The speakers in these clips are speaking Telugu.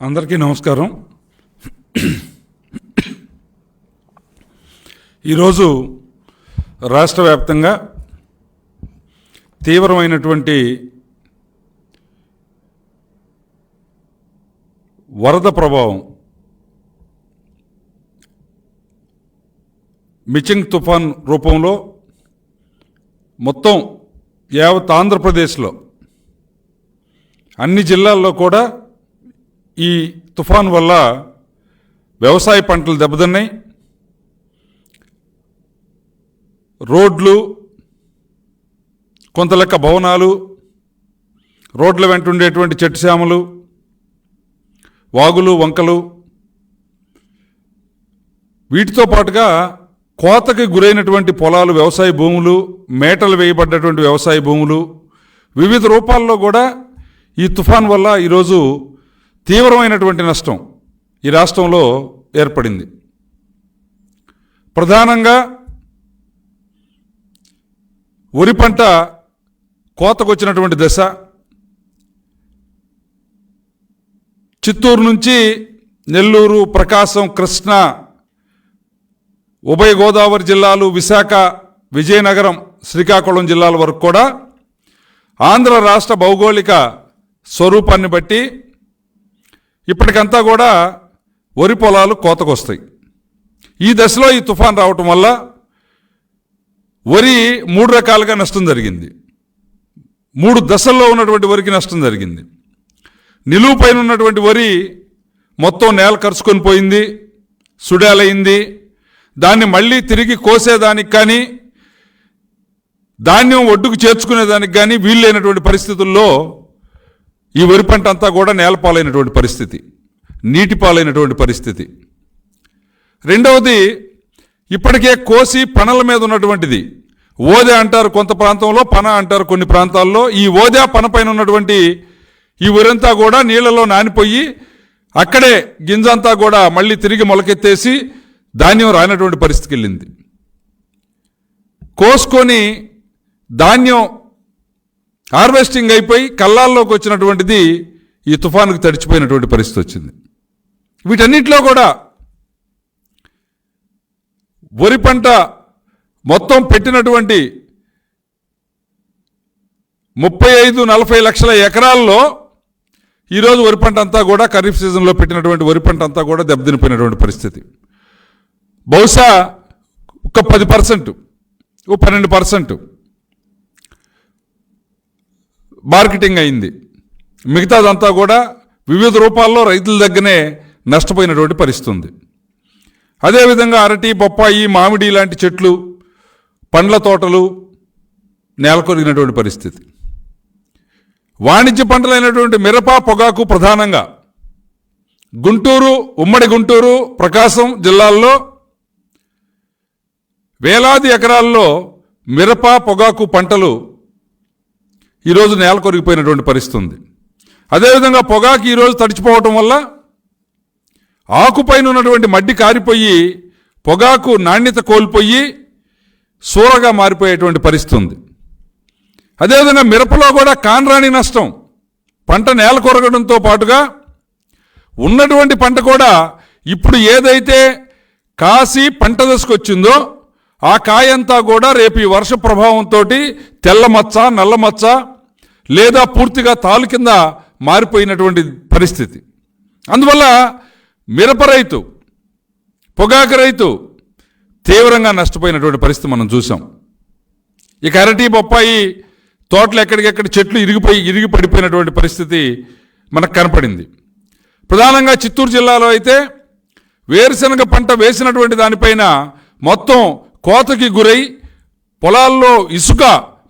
అందరికీ నమస్కారం. ఈరోజు రాష్ట్ర వ్యాప్తంగా తీవ్రమైనటువంటి వరద ప్రభావం మిచింగ్ తుఫాన్ రూపంలో మొత్తం యావత్ ఆంధ్రప్రదేశ్లో అన్ని జిల్లాల్లో కూడా ఈ తుఫాన్ వల్ల వ్యవసాయ పంటలు దెబ్బతిన్నాయి. రోడ్లు కొంత లెక్క భవనాలు రోడ్ల వెంట ఉండేటువంటి చెట్టుశామలు వాగులు వంకలు వీటితో పాటుగా కోతకి గురైనటువంటి పొలాలు వ్యవసాయ భూములు మేటలు వేయబడ్డటువంటి వ్యవసాయ భూములు వివిధ రూపాల్లో కూడా ఈ తుఫాన్ వల్ల ఈరోజు తీవ్రమైనటువంటి నష్టం ఈ రాష్ట్రంలో ఏర్పడింది. ప్రధానంగా వరి పంట కోతకొచ్చినటువంటి దశ చిత్తూరు నుంచి నెల్లూరు ప్రకాశం కృష్ణ ఉభయ గోదావరి జిల్లాలు విశాఖ విజయనగరం శ్రీకాకుళం జిల్లాల వరకు కూడా ఆంధ్ర రాష్ట్ర భౌగోళిక స్వరూపాన్ని బట్టి ఇప్పటికంతా కూడా వరి పొలాలు కోతకొస్తాయి. ఈ దశలో ఈ తుఫాన్ రావటం వల్ల వరి మూడు రకాలుగా నష్టం జరిగింది. మూడు దశల్లో ఉన్నటువంటి వరికి నష్టం జరిగింది. నిలువు పైన ఉన్నటువంటి వరి మొత్తం నేల కరుచుకొని పోయింది సుడాలైంది. దాన్ని మళ్ళీ తిరిగి కోసేదానికి కానీ ధాన్యం ఒడ్డుకు చేర్చుకునేదానికి కానీ వీల్లేనటువంటి పరిస్థితుల్లో ఈ వరి పంట అంతా కూడా నేలపాలైనటువంటి పరిస్థితి నీటి పాలైనటువంటి పరిస్థితి. రెండవది ఇప్పటికే కోసి పనల మీద ఉన్నటువంటిది. ఓదె అంటారు కొంత ప్రాంతంలో పన అంటారు కొన్ని ప్రాంతాల్లో. ఈ ఓదె పన పైన ఉన్నటువంటి ఈ వరంతా కూడా నీళ్ళలో నానిపోయి అక్కడే గింజంతా కూడా మళ్ళీ తిరిగి మొలకెత్తేసి ధాన్యం రానటువంటి పరిస్థితికి వెళ్ళింది. కోసుకొని ధాన్యం హార్వెస్టింగ్ అయిపోయి కళ్ళాల్లోకి వచ్చినటువంటిది ఈ తుఫానుకు తడిచిపోయినటువంటి పరిస్థితి వచ్చింది. వీటన్నిటిలో కూడా వరి పంట మొత్తం పెట్టినటువంటి ముప్పై ఐదు నలభై లక్షల ఎకరాల్లో ఈరోజు వరి పంట అంతా కూడా ఖరీఫ్ సీజన్లో పెట్టినటువంటి వరి పంట అంతా కూడా దెబ్బతినిపోయినటువంటి పరిస్థితి. బహుశా ఒక పది పర్సెంట్ ఓ పన్నెండు పర్సెంట్ మార్కెటింగ్ అయింది. మిగతాదంతా కూడా వివిధ రూపాల్లో రైతుల దగ్గరనే నష్టపోయినటువంటి పరిస్థితి ఉంది అదేవిధంగా అరటి బొప్పాయి మామిడి లాంటి చెట్లు పండ్ల తోటలు నేలకొరిగినటువంటి పరిస్థితి. వాణిజ్య పంటలైనటువంటి మిరప పొగాకు ప్రధానంగా గుంటూరు ఉమ్మడి గుంటూరు ప్రకాశం జిల్లాల్లో వేలాది ఎకరాల్లో మిరప పొగాకు పంటలు ఈరోజు నేల కొరిగిపోయినటువంటి పరిస్థితి ఉంది. అదేవిధంగా పొగాకు ఈరోజు తడిచిపోవటం వల్ల ఆకుపైన ఉన్నటువంటి మడ్డి కారిపోయి పొగాకు నాణ్యత కోల్పోయి సూరగా మారిపోయేటువంటి పరిస్థితి ఉంది. అదేవిధంగా మిరపలో కూడా కాన్రాణి నష్టం. పంట నేల కొరగడంతో పాటుగా ఉన్నటువంటి పంట కూడా ఇప్పుడు ఏదైతే కాసి పంట దశకొచ్చిందో ఆ కాయంతా కూడా రేపు ఈ వర్ష ప్రభావంతో తెల్ల మచ్చ నల్ల మచ్చ లేదా పూర్తిగా తాలు కింద మారిపోయినటువంటి పరిస్థితి. అందువల్ల మిరప రైతు పొగాకు రైతు తీవ్రంగా నష్టపోయినటువంటి పరిస్థితి మనం చూసాం ఇక అరటి బొప్పాయి తోటలు ఎక్కడికెక్కడ చెట్లు ఇరిగిపోయి ఇరిగి పడిపోయినటువంటి పరిస్థితి మనకు కనపడింది. ప్రధానంగా చిత్తూరు జిల్లాలో అయితే వేరుశనగ పంట వేసినటువంటి దానిపైన మొత్తం కోతకి గురై పొలాల్లో ఇసుక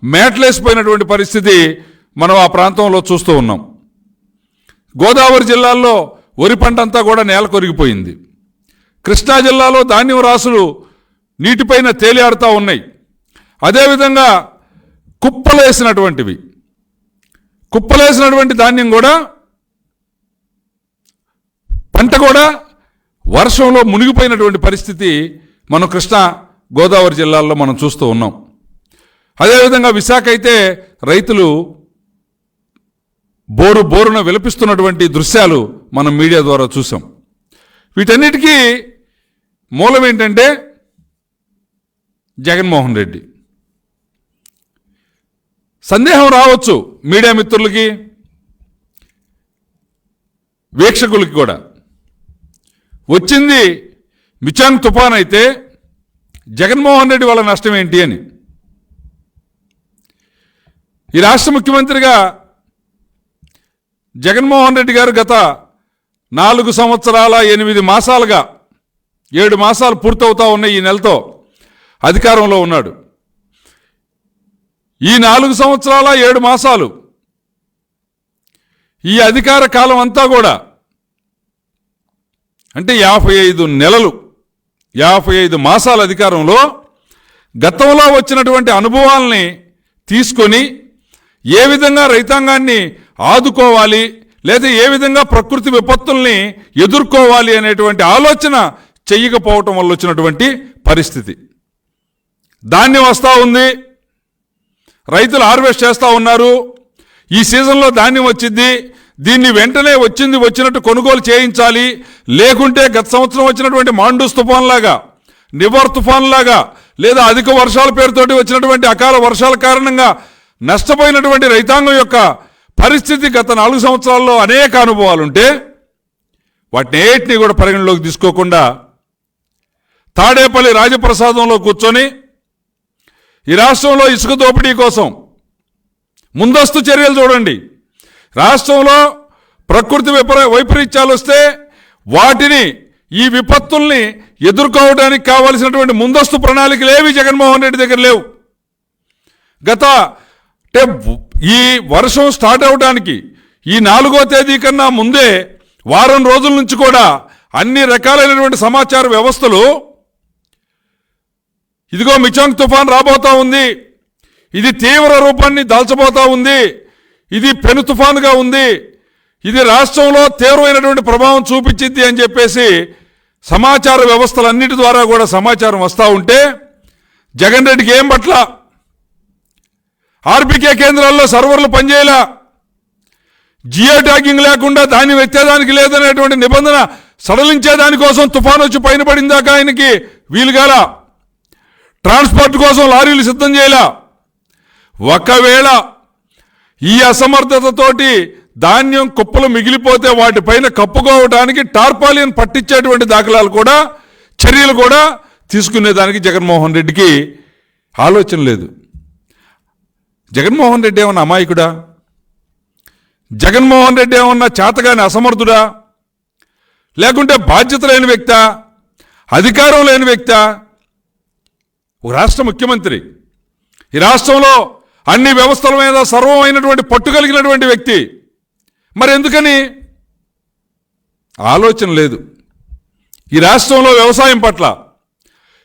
మేటలేసిపోయినటువంటి పరిస్థితి మనం ఆ ప్రాంతంలో చూస్తూ ఉన్నాం. గోదావరి జిల్లాల్లో వరి పంట అంతా కూడా నేల కొరిగిపోయింది. కృష్ణా జిల్లాలో ధాన్యం రాసులు నీటిపైన తేలియాడుతూ ఉన్నాయి. అదేవిధంగా కుప్పలేసినటువంటివి. కుప్పలేసినటువంటి ధాన్యం కూడా పంట కూడా వర్షంలో మునిగిపోయినటువంటి పరిస్థితి మనం కృష్ణా గోదావరి జిల్లాల్లో మనం చూస్తూ ఉన్నాం. అదేవిధంగా విశాఖ అయితే రైతులు బోరు బోరున విలపిస్తున్నటువంటి దృశ్యాలు మనం మీడియా ద్వారా చూసాం వీటన్నిటికీ మూలం ఏంటంటే జగన్మోహన్ రెడ్డి. సందేహం రావచ్చు మీడియా మిత్రులకి వీక్షకులకి కూడా. వచ్చింది మిచాంగ్ తుఫాన్ అయితే జగన్మోహన్ రెడ్డి వల్ల నష్టం ఏంటి అని. ఈ రాష్ట్ర ముఖ్యమంత్రిగా జగన్మోహన్ రెడ్డి గారు గత నాలుగు సంవత్సరాల ఎనిమిది మాసాలుగా ఏడు మాసాలు పూర్తవుతా ఉన్న ఈ నెలతో అధికారంలో ఉన్నాడు. ఈ నాలుగు సంవత్సరాల ఏడు మాసాలు ఈ అధికార కాలం అంతా కూడా అంటే యాభై ఐదు నెలలు యాభై ఐదు మాసాల అధికారంలో గతంలో వచ్చినటువంటి అనుభవాల్ని తీసుకొని ఏ విధంగా రైతాంగాన్ని ఆదుకోవాలి లేదా ఏ విధంగా ప్రకృతి విపత్తుల్ని ఎదుర్కోవాలి అనేటువంటి ఆలోచన చెయ్యకపోవటం వల్ల వచ్చినటువంటి పరిస్థితి. ధాన్యం వస్తూ ఉంది రైతులు హార్వెస్ట్ చేస్తూ ఉన్నారు ఈ సీజన్లో ధాన్యం వచ్చింది దీన్ని వెంటనే వచ్చింది వచ్చినట్టు కొనుగోలు చేయించాలి. లేకుంటే గత సంవత్సరం వచ్చినటువంటి మాండూస్ తుఫాన్ లాగా నివర్ తుఫాన్ లాగా లేదా అధిక వర్షాల పేరుతోటి వచ్చినటువంటి అకాల వర్షాల కారణంగా నష్టపోయినటువంటి రైతాంగం యొక్క పరిస్థితి గత నాలుగు సంవత్సరాల్లో అనేక అనుభవాలు ఉంటే వాటిని ఏటిని కూడా పరిగణలోకి తీసుకోకుండా తాడేపల్లి రాజప్రసాదంలో కూర్చొని ఈ రాష్ట్రంలో ఇసుక దోపిడీ కోసం ముందస్తు చర్యలు చూడండి. రాష్ట్రంలో ప్రకృతి విపర వైపరీత్యాలు వస్తే వాటిని ఈ విపత్తుల్ని ఎదుర్కోవడానికి కావలసినటువంటి ముందస్తు ప్రణాళికలు ఏవి జగన్మోహన్ రెడ్డి దగ్గర లేవు. గత అంటే ఈ వర్షం స్టార్ట్ అవడానికి ఈ నాలుగో తేదీ కన్నా ముందే వారం రోజుల నుంచి కూడా అన్ని రకాలైనటువంటి సమాచార వ్యవస్థలు ఇదిగో మిచాంగ్ తుఫాన్ రాబోతా ఉంది. ఇది తీవ్ర రూపాన్ని దాల్చబోతా ఉంది. ఇది పెను తుఫానుగా ఉంది. ఇది రాష్ట్రంలో తీవ్రమైనటువంటి ప్రభావం చూపించింది అని చెప్పేసి సమాచార వ్యవస్థలన్నిటి ద్వారా కూడా సమాచారం వస్తూ ఉంటే జగన్ రెడ్డికి ఏం పట్ల? ఆర్బీకే కేంద్రాల్లో సర్వర్లు పనిచేయలా? జియో ట్యాగింగ్ లేకుండా దాన్ని వెత్తేదానికి లేదనేటువంటి నిబంధన సడలించేదానికోసం తుఫాన్ వచ్చి పైన పడిందాక ఆయనకి వీలుగాల? ట్రాన్స్పోర్ట్ కోసం లారీలు సిద్ధం చేయలా? ఒకవేళ ఈ అసమర్థతతోటి ధాన్యం కుప్పలు మిగిలిపోతే వాటిపైన కప్పుకోవడానికి టార్పాలియన్ పట్టించేటువంటి దాఖలాలు కూడా చర్యలు కూడా తీసుకునేదానికి జగన్మోహన్ రెడ్డికి ఆలోచన లేదు. జగన్మోహన్ రెడ్డి ఏమన్నా అమాయకుడా? జగన్మోహన్ రెడ్డి ఏమన్నా చేతగాని అసమర్థుడా? లేకుంటే బాధ్యత లేని వ్యక్త? అధికారం లేని వ్యక్త? ఒక రాష్ట్ర ముఖ్యమంత్రి. ఈ రాష్ట్రంలో అన్ని వ్యవస్థల మీద సర్వమైనటువంటి పట్టు కలిగినటువంటి వ్యక్తి. మరి ఎందుకని? ఆలోచన లేదు. ఈ రాష్ట్రంలో వ్యవసాయం పట్ల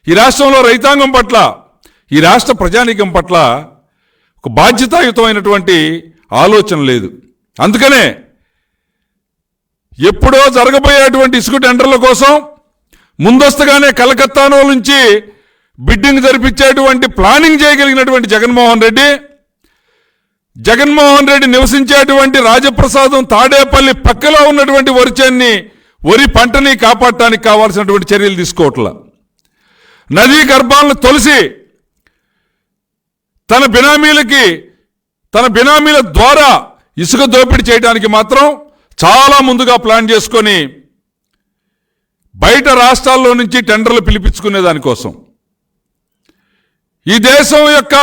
ఈ రాష్ట్రంలో రైతాంగం పట్ల ఈ రాష్ట్ర ప్రజానీకం పట్ల ఒక బాధ్యతాయుతమైనటువంటి ఆలోచన లేదు. అందుకనే ఎప్పుడో జరగబోయేటువంటి ఇసుక టెండర్ల కోసం ముందస్తుగానే కలకత్తాలో నుంచి బిడ్డింగ్ జరిపించేటువంటి ప్లానింగ్ చేయగలిగినటువంటి జగన్మోహన్ రెడ్డి జగన్మోహన్ రెడ్డి నివసించేటువంటి రాజప్రసాదం తాడేపల్లి పక్కలో ఉన్నటువంటి వరిచేన్ని వరి పంటని కాపాడటానికి కావాల్సినటువంటి చర్యలు తీసుకోవట్ల. నదీ గర్భాలను తొలిసి తన బినామీలకి తన బినామీల ద్వారా ఇసుక దోపిడీ చేయడానికి మాత్రం చాలా ముందుగా ప్లాన్ చేసుకొని బయట రాష్ట్రాల్లో నుంచి టెండర్లు పిలిపించుకునే దానికోసం. ఈ దేశం యొక్క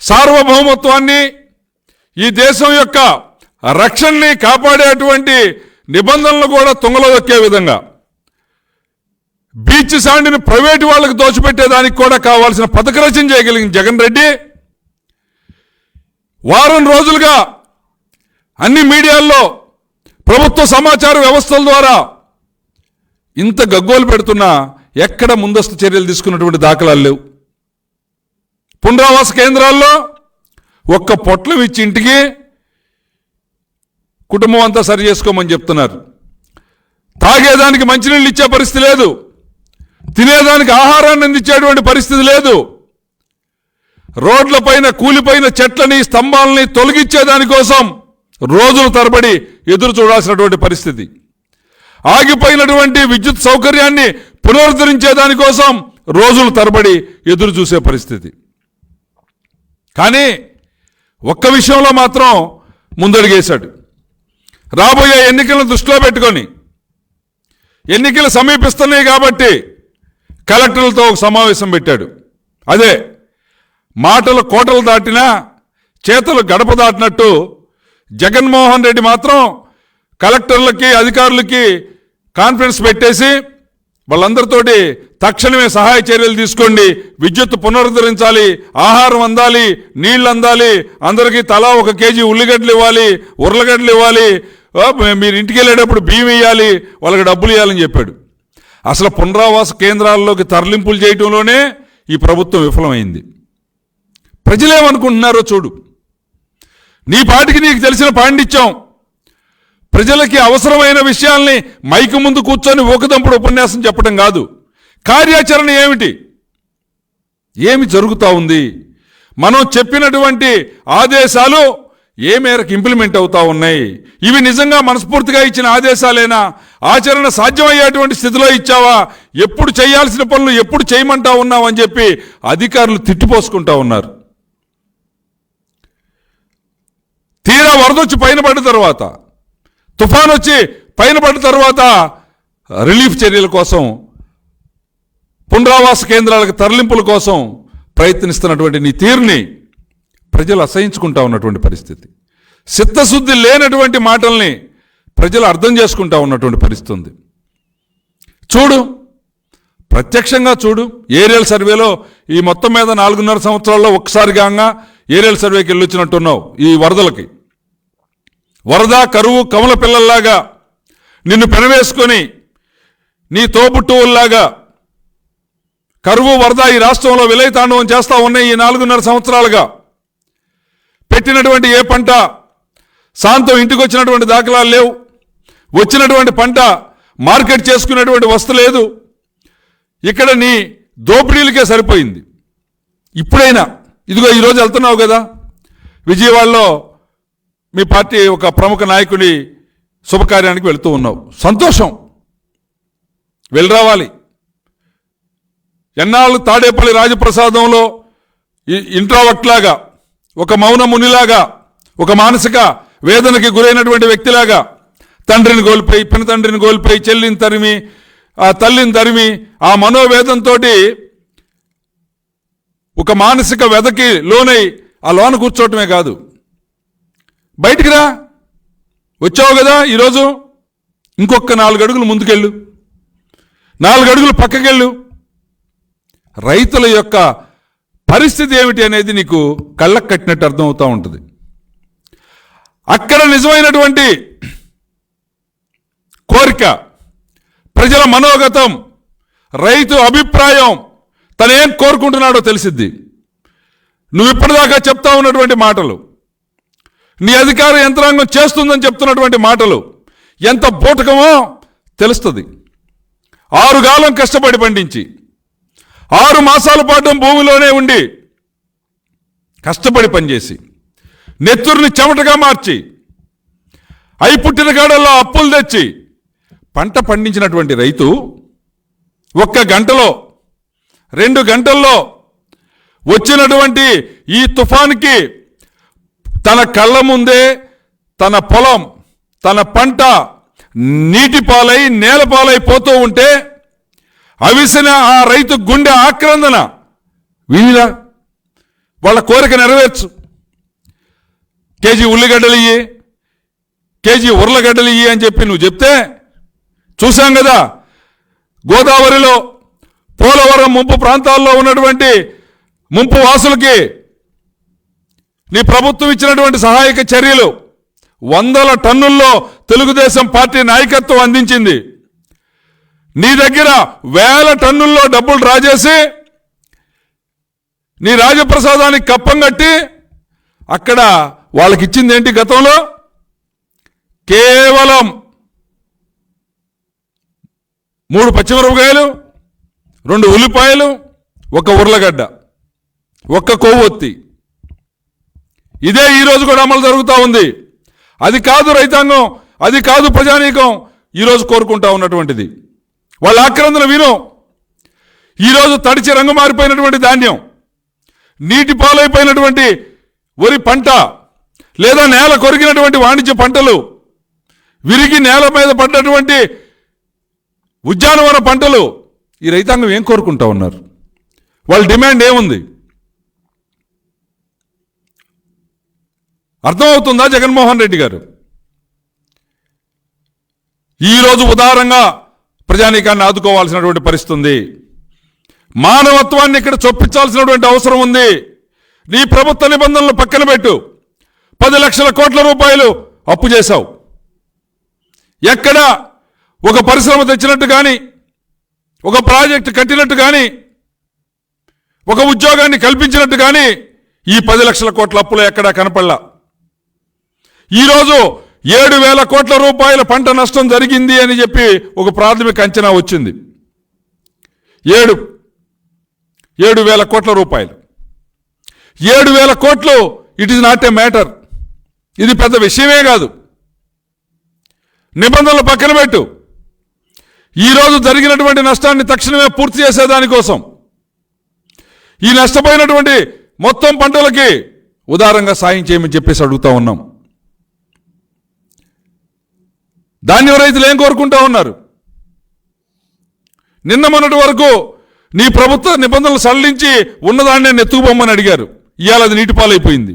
సార్వభౌమత్వాన్ని ఈ దేశం యొక్క రక్షణని కాపాడేటువంటి నిబంధనలు కూడా తుంగలో దొక్కే విధంగా. బీచ్ శాండ్ని ప్రైవేటు వాళ్ళకి దోచిపెట్టేదానికి కూడా కావాల్సిన పథక రచన చేయగలిగిన జగన్ రెడ్డి. వారం రోజులుగా అన్ని మీడియాల్లో ప్రభుత్వ సమాచార వ్యవస్థల ద్వారా ఇంత గగ్గోలు పెడుతున్నా ఎక్కడ ముందస్తు చర్యలు తీసుకున్నటువంటి దాఖలాలు లేవు. పునరావాస కేంద్రాల్లో ఒక్క పొట్లం ఇచ్చి ఇంటికి కుటుంబం అంతా సరి చేసుకోమని చెప్తున్నారు. తాగేదానికి మంచినీళ్ళు ఇచ్చే పరిస్థితి లేదు. తినేదానికి ఆహారాన్ని అందించేటువంటి పరిస్థితి లేదు. రోడ్లపైన కూలిపోయిన చెట్లని స్తంభాలని తొలగించేదానికోసం రోజుల తరబడి ఎదురు చూడాల్సినటువంటి పరిస్థితి. ఆగిపోయినటువంటి విద్యుత్ సౌకర్యాన్ని పునరుద్ధరించే దానికోసం రోజులు తరబడి ఎదురు చూసే పరిస్థితి. కానీ ఒక్క విషయంలో మాత్రం ముందడుగేశాడు. రాబోయే ఎన్నికలను దృష్టిలో పెట్టుకొని ఎన్నికలు సమీపిస్తున్నాయి కాబట్టి కలెక్టర్లతో ఒక సమావేశం పెట్టాడు. అదే మాటలు కోటలు దాటినా చేతలు గడప దాటినట్టు జగన్మోహన్ రెడ్డి మాత్రం కలెక్టర్లకి అధికారులకి కాన్ఫరెన్స్ పెట్టేసి వాళ్ళందరితోటి తక్షణమే సహాయ చర్యలు తీసుకోండి. విద్యుత్ పునరుద్ధరించాలి ఆహారం అందాలి నీళ్ళు అందాలి అందరికీ తలా ఒక కేజీ ఉల్లిగడ్డలు ఇవ్వాలి ఉర్లగడ్డలు ఇవ్వాలి. మీరు ఇంటికి వెళ్ళేటప్పుడు బియ్యం ఇవ్వాలి వాళ్ళకి డబ్బులు ఇవ్వాలని చెప్పాడు. అసలు పునరావాస కేంద్రాల్లోకి తరలింపులు చేయటంలోనే ఈ ప్రభుత్వం విఫలమైంది. ప్రజలేమనుకుంటున్నారో చూడు. నీ పాటికి నీకు తెలిసిన పాండిత్యం. ప్రజలకి అవసరమైన విషయాల్ని మైకు ముందు కూర్చొని ఒకదంపుడు ఉపన్యాసం చెప్పడం కాదు. కార్యాచరణ ఏమిటి? ఏమి జరుగుతూ ఉంది? మనం చెప్పినటువంటి ఆదేశాలు ఏ మేరకు ఇంప్లిమెంట్ అవుతా ఉన్నాయి? ఇవి నిజంగా మనస్ఫూర్తిగా ఇచ్చిన ఆదేశాలేనా? ఆచరణ సాధ్యమయ్యేటువంటి స్థితిలో ఇచ్చావా? ఎప్పుడు చేయాల్సిన పనులు ఎప్పుడు చేయమంటా ఉన్నావు అని చెప్పి అధికారులు తిట్టిపోసుకుంటా ఉన్నారు. తీరా వరదొచ్చి పైన పడిన తర్వాత తుఫాన్ వచ్చి పైన పడిన తర్వాత రిలీఫ్ చర్యల కోసం పునరావాస కేంద్రాలకు తరలింపుల కోసం ప్రయత్నిస్తున్నటువంటి నీ తీరుని ప్రజలు అసహించుకుంటా ఉన్నటువంటి పరిస్థితి. చిత్తశుద్ధి లేనటువంటి మాటల్ని ప్రజలు అర్థం చేసుకుంటా ఉన్నటువంటి పరిస్థితి ఉంది. చూడు ప్రత్యక్షంగా చూడు. ఏరియల్ సర్వేలో ఈ మొత్తం మీద నాలుగున్నర సంవత్సరాల్లో ఒక్కసారి ఏరియల్ సర్వేకి వెళ్ళొచ్చినట్టున్నావు ఈ వరదలకి. వరద కరువు కమల పిల్లల్లాగా నిన్ను పెనవేసుకొని నీ తోబుట్టువుల్లాగా కరువు వరద ఈ రాష్ట్రంలో విలయతాండవం చేస్తూ ఉన్నాయి ఈ నాలుగున్నర సంవత్సరాలుగా. పెట్టినటువంటి ఏ పంట సాంతం ఇంటికి వచ్చినటువంటి దాఖలాలు లేవు. వచ్చినటువంటి పంట మార్కెట్ చేసుకునేటువంటి వస్తు లేదు. ఇక్కడ నీ దోపిడీలకే సరిపోయింది. ఇప్పుడైనా ఇదిగో ఈరోజు వెళ్తున్నావు కదా విజయవాడలో మీ పార్టీ ఒక ప్రముఖ నాయకుడి శుభకార్యానికి వెళుతూ ఉన్నావు సంతోషం. వెళ్ళి రావాలి ఎన్నాళ్ళు తాడేపల్లి రాజప్రసాదంలో ఇంట్రావట్లాగా ఒక మౌన మునిలాగా ఒక మానసిక వేదనకి గురైనటువంటి వ్యక్తిలాగా తండ్రిని కోల్పోయి పిన తండ్రిని కోల్పోయి చెల్లిని తరిమి ఆ తల్లిని తరిమి ఆ మనోవేదంతో ఒక మానసిక వెదకి లోనై ఆ లోన కూర్చోవటమే కాదు. బయటికి రా. వచ్చావు కదా ఈరోజు. ఇంకొక నాలుగు అడుగులు ముందుకెళ్ళు. నాలుగు అడుగులు పక్కకెళ్ళు. రైతుల యొక్క పరిస్థితి ఏమిటి అనేది నీకు కళ్ళకు కట్టినట్టు అర్థమవుతూ ఉంటుంది. అక్కడ నిజమైనటువంటి కోరిక ప్రజల మనోగతం రైతు అభిప్రాయం తను ఏం కోరుకుంటున్నాడో తెలిసిద్ది. నువ్వు ఇప్పటిదాకా చెప్తా ఉన్నటువంటి మాటలు. నీ అధికార యంత్రాంగం చేస్తుందని చెప్తున్నటువంటి మాటలు ఎంత బూటకమో తెలుస్తుంది. ఆరుగాలం కష్టపడి పండించి ఆరు మాసాల పాటు భూమిలోనే ఉండి కష్టపడి పనిచేసి నెత్తురుని చెమటగా మార్చి అయి పుట్టిన కాడల్లో అప్పులు తెచ్చి పంట పండించినటువంటి రైతు ఒక్క గంటలో రెండు గంటల్లో వచ్చినటువంటి ఈ తుఫాన్కి తన కళ్ళ ముందే తన పొలం తన పంట నీటి పాలై నేల పోతూ ఉంటే అవిసిన ఆ రైతు గుండె ఆక్రందన వీనిలా? వాళ్ళ కోరిక నెరవేర్చు. కేజీ ఉల్లిగడ్డలు ఇయ్యి కేజీ ఉర్లగడ్డలు ఇయ్యి అని చెప్పి నువ్వు చెప్తే చూశాం కదా గోదావరిలో పోలవరం ముంపు ప్రాంతాల్లో ఉన్నటువంటి ముంపు వాసులకి నీ ప్రభుత్వం ఇచ్చినటువంటి సహాయక చర్యలు వందల టన్నుల్లో తెలుగుదేశం పార్టీ నాయకత్వం అందించింది. నీ దగ్గర వేల టన్నుల్లో డబ్బులు డ్రా చేసి నీ రాజప్రసాదానికి కప్పం కట్టి అక్కడ వాళ్ళకి ఇచ్చింది ఏంటి గతంలో? కేవలం మూడు పచ్చిమిరపకాయలు రెండు ఉల్లిపాయలు ఒక ఉర్లగడ్డ ఒక్క కొవ్వొత్తి. ఇదే ఈరోజు కూడా అమలు జరుగుతూ ఉంది. అది కాదు రైతాంగం అది కాదు ప్రజానీకం ఈరోజు కోరుకుంటా ఉన్నటువంటిది. వాళ్ళ ఆక్రందన విను. ఈరోజు తడిచి రంగు మారిపోయినటువంటి ధాన్యం నీటి పాలైపోయినటువంటి వరి పంట లేదా నేల కొరిగినటువంటి వాణిజ్య పంటలు విరిగి నేల మీద పడ్డటువంటి ఉద్యానవన పంటలు ఈ రైతాంగం ఏం కోరుకుంటా ఉన్నారు? వాళ్ళ డిమాండ్ ఏముంది? అర్థమవుతుందా జగన్మోహన్ రెడ్డి గారు? ఈరోజు ఉదారంగా ప్రజానీకాన్ని ఆదుకోవాల్సినటువంటి పరిస్థితి ఉంది. మానవత్వాన్ని ఇక్కడ చొప్పించాల్సినటువంటి అవసరం ఉంది. నీ ప్రభుత్వ నిబంధనలు పక్కన పెట్టు. పది లక్షల కోట్ల రూపాయలు అప్పు చేశావు. ఎక్కడ ఒక పరిశ్రమ తెచ్చినట్టు కానీ ఒక ప్రాజెక్టు కట్టినట్టు కానీ ఒక ఉద్యోగాన్ని కల్పించినట్టు కానీ ఈ పది లక్షల కోట్ల అప్పులు ఎక్కడా కనపడలా. ఈరోజు ఏడు వేల కోట్ల రూపాయల పంట నష్టం జరిగింది అని చెప్పి ఒక ప్రాథమిక అంచనా వచ్చింది. ఏడు ఏడు వేల కోట్ల రూపాయలు. ఏడు వేల కోట్లు it is not a matter ఇది పెద్ద విషయమే కాదు. నిబంధనలు పక్కన పెట్టు. ఈరోజు జరిగినటువంటి నష్టాన్ని తక్షణమే పూర్తి చేసేదానికోసం ఈ నష్టపోయినటువంటి మొత్తం పంటలకి ఉదారంగా సాయం చేయమని చెప్పేసి అడుగుతా ఉన్నాం. ధాన్యం రైతులు ఏం కోరుకుంటా ఉన్నారు? నిన్న మొన్నటి వరకు నీ ప్రభుత్వ నిబంధనలు సడలించి ఉన్నదాన్ని నెత్తుకుపోమ్మని అడిగారు. ఇవాళ అది నీటిపాలైపోయింది.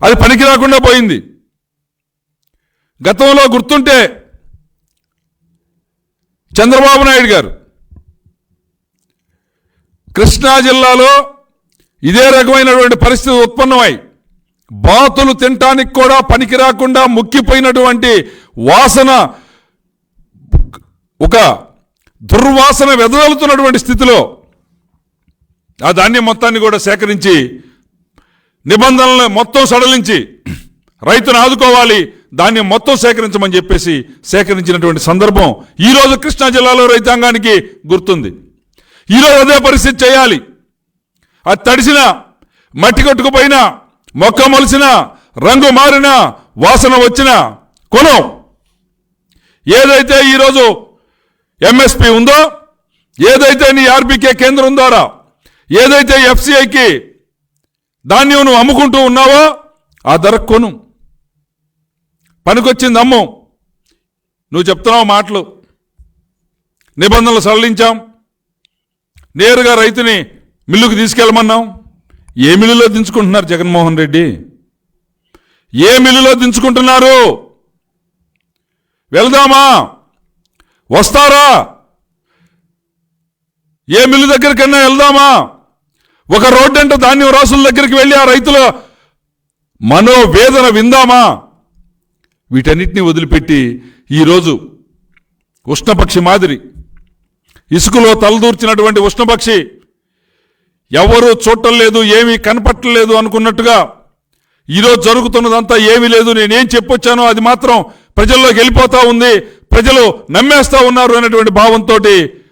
అది పనికి రాకుండా పోయింది. గతంలో గుర్తుంటే చంద్రబాబు నాయుడు గారు కృష్ణా జిల్లాలో ఇదే రకమైనటువంటి పరిస్థితి ఉత్పన్నమై బాతులు తినటానికి కూడా పనికి రాకుండా ముక్కిపోయినటువంటి వాసన ఒక దుర్వాసన వెదజల్లుతున్నటువంటి స్థితిలో ఆ ధాన్యం మొత్తాన్ని కూడా సేకరించి నిబంధనలను మొత్తం సడలించి రైతును ఆదుకోవాలి ధాన్యం మొత్తం సేకరించమని చెప్పేసి సేకరించినటువంటి సందర్భం ఈరోజు కృష్ణా జిల్లాలో రైతాంగానికి గుర్తుంది. ఈరోజు అదే పరిస్థితి చేయాలి. అది తడిసిన మట్టి కొట్టుకుపోయినా మొక్క మొలిసిన రంగు మారిన వాసన వచ్చిన కొనం. ఏదైతే ఈరోజు ఎంఎస్పి ఉందో ఏదైతే నీ ఆర్బీకే కేంద్రం ద్వారా ఏదైతే ఎఫ్సిఐకి ధాన్యం నువ్వు అమ్ముకుంటూ ఉన్నావో ఆ ధర కొను. పనికొచ్చింది అమ్ము. నువ్వు చెప్తున్నావు మాటలు. నిబంధనలు సడలించాం. నేరుగా రైతుని మిల్లుకు తీసుకెళ్ళమన్నాం. ఏ మిల్లులో దించుకుంటున్నారు జగన్మోహన్ రెడ్డి? ఏ మిల్లులో దించుకుంటున్నారు? వెళ్దామా? వస్తారా? ఏ మిల్లు దగ్గరికన్నా వెళ్దామా? ఒక రోడ్డంట ధాన్యం రాసుల దగ్గరికి వెళ్ళి ఆ రైతుల మనోవేదన విందామా? వీటన్నిటిని వదిలిపెట్టి ఈరోజు ఉష్ణపక్షి మాదిరి ఇసుకలో తలదూర్చినటువంటి ఉష్ణపక్షి ఎవరూ చూడటం లేదు ఏమీ కనపట్టలేదు అనుకున్నట్టుగా ఈరోజు జరుగుతున్నదంతా ఏమీ లేదు. నేనేం చెప్పొచ్చానో అది మాత్రం ప్రజల్లోకి వెళ్ళిపోతా ఉంది. ప్రజలు నమ్మేస్తా ఉన్నారు అనేటువంటి భావంతో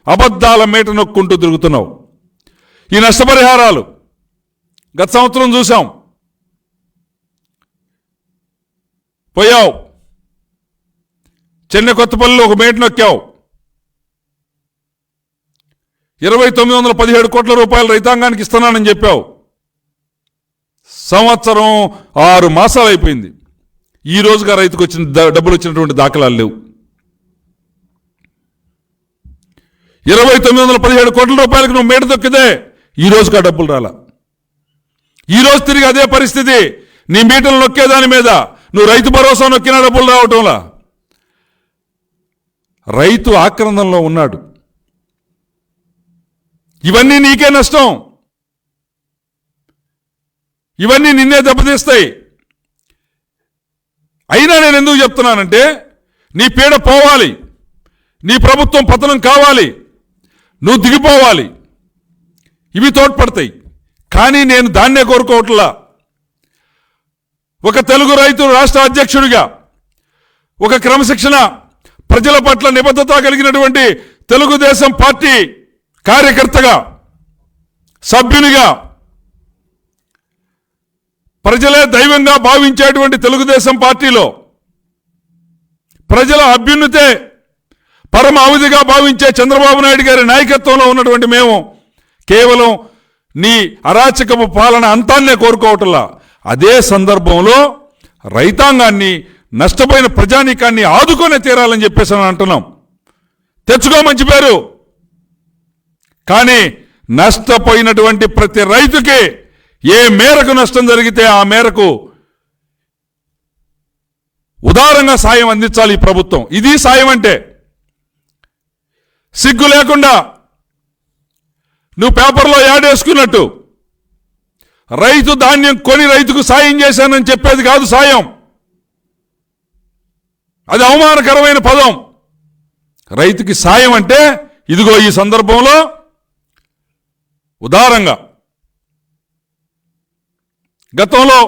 అబద్ధాల మేట నొక్కుంటూ తిరుగుతున్నావు. ఈ నష్టపరిహారాలు గత సంవత్సరం చూసాం పోయావు. చెన్నై కొత్తపల్లిలో ఒక మేట నొక్కావు. ఇరవై తొమ్మిది వందల పదిహేడు కోట్ల రూపాయలు రైతాంగానికి ఇస్తున్నానని చెప్పావు. సంవత్సరం ఆరు మాసాలు అయిపోయింది. ఈ రోజుగా రైతుకు వచ్చిన డబ్బులు వచ్చినటువంటి దాఖలాలు లేవు. ఇరవై తొమ్మిది వందల పదిహేడు కోట్ల రూపాయలకు నువ్వు మేడ దొక్కితే ఈ రోజుగా డబ్బులు రాలా. ఈ రోజు తిరిగి అదే పరిస్థితి. నీ మీటలు నొక్కేదాని మీద నువ్వు రైతు భరోసా నొక్కిన డబ్బులు రావటంలా. రైతు ఆక్రందంలో ఉన్నాడు. ఇవన్నీ నీకే నష్టం. ఇవన్నీ నిన్నే దెబ్బతీస్తాయి. అయినా నేను ఎందుకు చెప్తున్నానంటే నీ పీడ పోవాలి. నీ ప్రభుత్వం పతనం కావాలి. నువ్వు దిగిపోవాలి. ఇవి తోడ్పడతాయి. కానీ నేను దాన్నే కోరుకోవట్లా. ఒక తెలుగు రైతు రాష్ట్ర అధ్యక్షుడిగా ఒక క్రమశిక్షణ ప్రజల పట్ల నిబద్ధత కలిగినటువంటి తెలుగుదేశం పార్టీ కార్యకర్తగా సభ్యునిగా ప్రజలే దైవంగా భావించేటువంటి తెలుగుదేశం పార్టీలో ప్రజల అభ్యున్నతే పరమ అవధిగా భావించే చంద్రబాబు నాయుడు గారి నాయకత్వంలో ఉన్నటువంటి మేము కేవలం నీ అరాచకపు పాలన అంతాన్నే కోరుకోవటంలా అదే సందర్భంలో రైతాంగాన్ని నష్టపోయిన ప్రజానీకాన్ని ఆదుకొని తీరాలని చెప్పేసి అని అంటున్నాం. తెచ్చుకో మంచి పేరు. కానీ నష్టపోయినటువంటి ప్రతి రైతుకి ఏ మేరకు నష్టం జరిగితే ఆ మేరకు ఉదారంగా సాయం అందించాలి ఈ ప్రభుత్వం. ఇది సాయం అంటే సిగ్గు లేకుండా నువ్వు పేపర్లో యాడ్ వేసుకున్నట్టు రైతు ధాన్యం కొని రైతుకు సాయం చేశానని చెప్పేది కాదు సాయం. అది అవమానకరమైన పదం. రైతుకి సాయం అంటే ఇదిగో ఈ సందర్భంలో ఉదారంగా గతంలో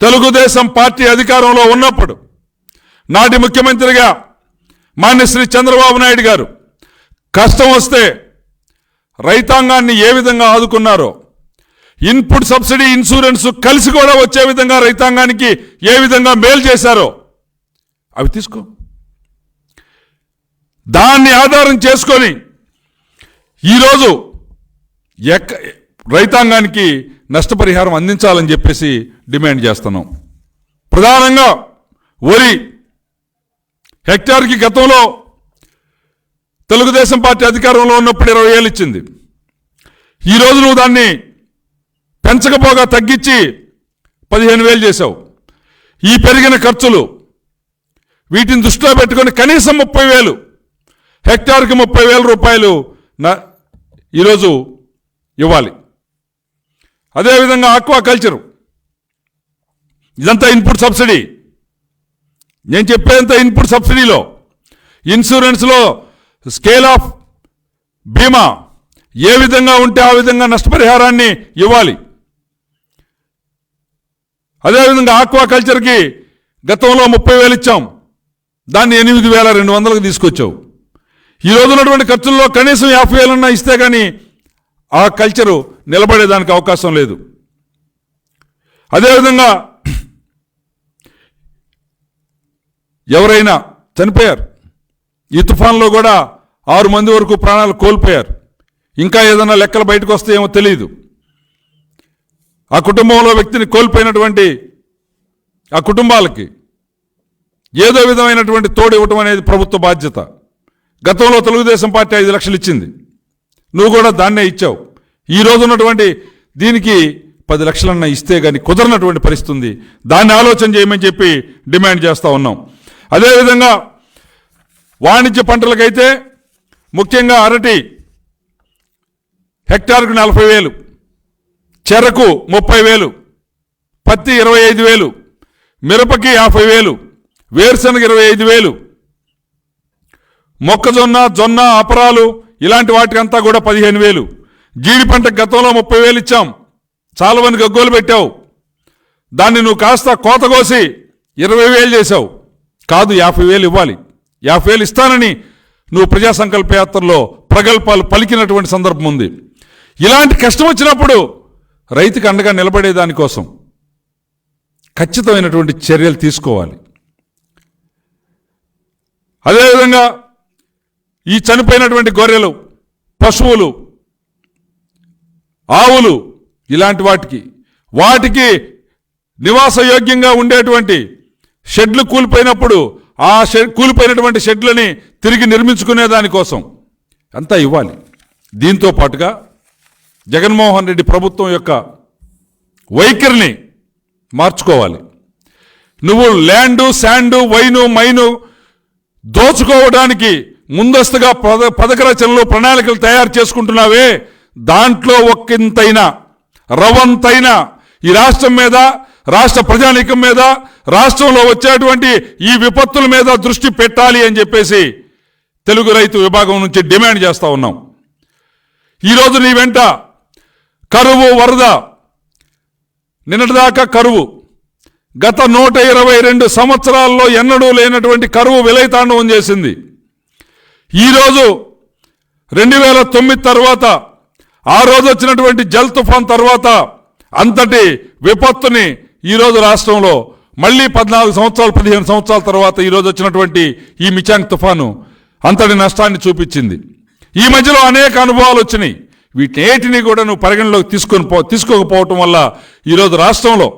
తెలుగుదేశం పార్టీ అధికారంలో ఉన్నప్పుడు నాటి ముఖ్యమంత్రిగా మాన్య శ్రీ చంద్రబాబు నాయుడు గారు కష్టం వస్తే రైతాంగాన్ని ఏ విధంగా ఆదుకున్నారో ఇన్పుట్ సబ్సిడీ ఇన్సూరెన్స్ కలిసి కూడా వచ్చే విధంగా రైతాంగానికి ఏ విధంగా మేలు చేశారో అవి తీసుకో. దాన్ని ఆధారం చేసుకొని ఈరోజు ఎక్క రైతాంగానికి నష్టపరిహారం అందించాలని చెప్పేసి డిమాండ్ చేస్తున్నాం. ప్రధానంగా వరి హెక్టార్కి గతంలో తెలుగుదేశం పార్టీ అధికారంలో ఉన్నప్పుడు ఇరవై వేలు ఇచ్చింది. ఈరోజు నువ్వు దాన్ని పెంచకపోగా తగ్గించి పదిహేను వేలు చేశావు. ఈ పెరిగిన ఖర్చులు వీటిని దృష్టిలో పెట్టుకొని కనీసం ముప్పై వేలు హెక్టార్కి ముప్పై వేల రూపాయలు నా ఈరోజు ఇవ్వాలి. అదేవిధంగా ఆక్వా కల్చరు ఇదంతా ఇన్పుట్ సబ్సిడీ. నేను చెప్పేంత ఇన్పుట్ సబ్సిడీలో. ఇన్సూరెన్స్లో స్కేల్ ఆఫ్ బీమా ఏ విధంగా ఉంటే ఆ విధంగా నష్టపరిహారాన్ని ఇవ్వాలి. అదేవిధంగా ఆక్వా కల్చర్కి గతంలో ముప్పై వేలు ఇచ్చాం. దాన్ని ఎనిమిది వేల రెండు వందలకు తీసుకొచ్చావు. ఈ ఉన్నటువంటి ఖర్చుల్లో కనీసం యాభై వేలన్నా ఇస్తే కానీ ఆ కల్చరు నిలబడేదానికి అవకాశం లేదు. అదేవిధంగా ఎవరైనా చనిపోయారు. ఈ తుఫాన్లో కూడా ఆరు మంది వరకు ప్రాణాలు కోల్పోయారు. ఇంకా ఏదైనా లెక్కలు బయటకు వస్తాయేమో తెలియదు ఆ కుటుంబంలో వ్యక్తిని కోల్పోయినటువంటి ఆ కుటుంబాలకి ఏదో విధమైనటువంటి తోడు ఇవ్వటం అనేది ప్రభుత్వ బాధ్యత. గతంలో తెలుగుదేశం పార్టీ ఐదు లక్షలు ఇచ్చింది. నువ్వు కూడా దాన్నే ఇచ్చావు. ఈ రోజు ఉన్నటువంటి దీనికి పది లక్షలన్నా ఇస్తే కానీ కుదరనటువంటి పరిస్థితి ఉంది. దాన్ని ఆలోచన చేయమని చెప్పి డిమాండ్ చేస్తూ ఉన్నాం. అదేవిధంగా వాణిజ్య పంటలకైతే ముఖ్యంగా అరటి హెక్టార్కు నలభై వేలు చెరకు ముప్పై వేలు పత్తి ఇరవై ఐదు వేలు మిరపకి యాభై వేలు వేరుశనగ ఇరవై ఐదు వేలు మొక్కజొన్న జొన్న అపరాలు ఇలాంటి వాటికంతా కూడా పదిహేను వేలు. జీడి పంట గతంలో ముప్పై వేలు ఇచ్చాం. చాలామంది గగ్గోలు పెట్టావు. దాన్ని నువ్వు కాస్త కోత కోసి ఇరవై వేలు చేశావు. కాదు యాభై వేలు ఇవ్వాలి. యాభై వేలు ఇస్తానని నువ్వు ప్రజా సంకల్ప యాత్రలో ప్రగల్భాలు పలికినటువంటి సందర్భం ఉంది. ఇలాంటి కష్టం వచ్చినప్పుడు రైతుకు అండగా నిలబడే దానికోసం ఖచ్చితమైనటువంటి చర్యలు తీసుకోవాలి. అదేవిధంగా ఈ చనిపోయినటువంటి గొర్రెలు పశువులు ఆవులు ఇలాంటి వాటికి వాటికి నివాసయోగ్యంగా ఉండేటువంటి షెడ్లు కూలిపోయినప్పుడు ఆ షెడ్ కూలిపోయినటువంటి షెడ్లని తిరిగి నిర్మించుకునే దానికోసం అంతా ఇవ్వాలి. దీంతో పాటుగా జగన్మోహన్ రెడ్డి ప్రభుత్వం యొక్క వైఖరిని మార్చుకోవాలి. నువ్వు ల్యాండు శాండు వైను మైను దోచుకోవడానికి ముందస్తుగా పద పథక రచనలు ప్రణాళికలు తయారు చేసుకుంటున్నావే. దాంట్లో ఒక్కింతైనా రవంతైనా ఈ రాష్ట్రం మీద రాష్ట్ర ప్రజానీకం మీద రాష్ట్రంలో వచ్చేటువంటి ఈ విపత్తుల మీద దృష్టి పెట్టాలి అని చెప్పేసి తెలుగు రైతు విభాగం నుంచి డిమాండ్ చేస్తూ ఉన్నాం. ఈరోజు నీ వెంట కరువు వరద నిన్నటిదాకా కరువు. గత నూట ఇరవై రెండు సంవత్సరాల్లో ఎన్నడూ లేనటువంటి కరువు విలయతాండవం చేసింది. ఈరోజు రెండు వేల తొమ్మిది తర్వాత ఆ రోజు వచ్చినటువంటి జల్ తుఫాన్ తర్వాత అంతటి విపత్తుని ఈరోజు రాష్ట్రంలో మళ్ళీ పద్నాలుగు సంవత్సరాలు పదిహేను సంవత్సరాల తర్వాత ఈరోజు వచ్చినటువంటి ఈ మిచాంగ్ తుఫాను అంతటి నష్టాన్ని చూపించింది. ఈ మధ్యలో అనేక అనుభవాలు వచ్చినాయి. వీటినేటిని కూడా నువ్వు పరిగణలోకి తీసుకొని పో తీసుకోకపోవటం వల్ల ఈరోజు రాష్ట్రంలో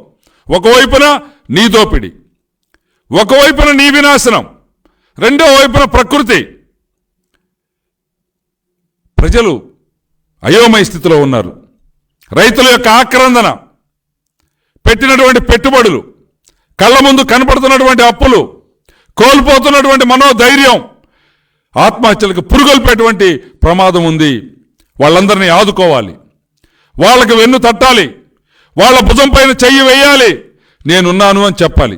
ఒకవైపున నీ దోపిడి ఒకవైపున నీ వినాశనం రెండో వైపున ప్రకృతి ప్రజలు అయోమయ స్థితిలో ఉన్నారు. రైతుల యొక్క ఆక్రందన పెట్టినటువంటి పెట్టుబడులు కళ్ళ ముందు కనపడుతున్నటువంటి అప్పులు కోల్పోతున్నటువంటి మనోధైర్యం ఆత్మహత్యలకు పురుగొల్పేటువంటి ప్రమాదం ఉంది. వాళ్ళందరినీ ఆదుకోవాలి. వాళ్ళకి వెన్ను తట్టాలి. వాళ్ళ భుజం పైన చెయ్యి వేయాలి. నేనున్నాను అని చెప్పాలి.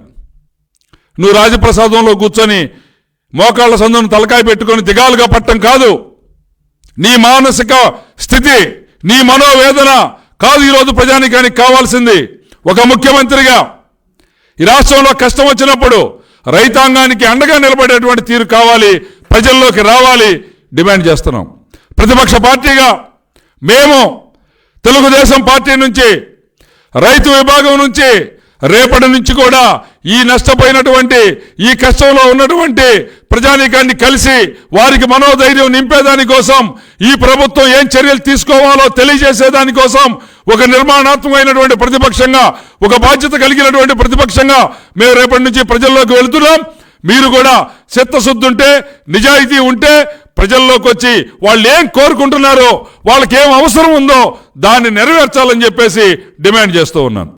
నువ్వు రాజప్రసాదంలో కూర్చొని మోకాళ్ళ సందును తలకాయ పెట్టుకొని దిగాలుగా పట్టం కాదు. నీ మానసిక స్థితి నీ మనోవేదన కాదు ఈరోజు ప్రజానికానికి కావాల్సింది. ఒక ముఖ్యమంత్రిగా ఈ రాష్ట్రంలో కష్టం వచ్చినప్పుడు రైతాంగానికి అండగా నిలబడేటువంటి తీరు కావాలి ప్రజల్లోకి రావాలి డిమాండ్ చేస్తున్నాం. ప్రతిపక్ష పార్టీగా మేము తెలుగుదేశం పార్టీ నుంచి రైతు విభాగం నుంచి రేపటి నుంచి కూడా ఈ నష్టపోయినటువంటి ఈ కష్టంలో ఉన్నటువంటి ప్రజానీకాన్ని కలిసి వారికి మనోధైర్యం నింపేదాని కోసం ఈ ప్రభుత్వం ఏం చర్యలు తీసుకోవాలో తెలియజేసేదాని కోసం ఒక నిర్మాణాత్మకమైనటువంటి ప్రతిపక్షంగా ఒక బాధ్యత కలిగినటువంటి ప్రతిపక్షంగా మేము రేపటి నుంచి ప్రజల్లోకి వెళుతున్నాం. మీరు కూడా చిత్తశుద్ధి ఉంటే నిజాయితీ ఉంటే ప్రజల్లోకి వచ్చి వాళ్ళు ఏం కోరుకుంటున్నారో వాళ్ళకి ఏం అవసరం ఉందో దాన్ని నెరవేర్చాలని చెప్పేసి డిమాండ్ చేస్తూ ఉన్నాను.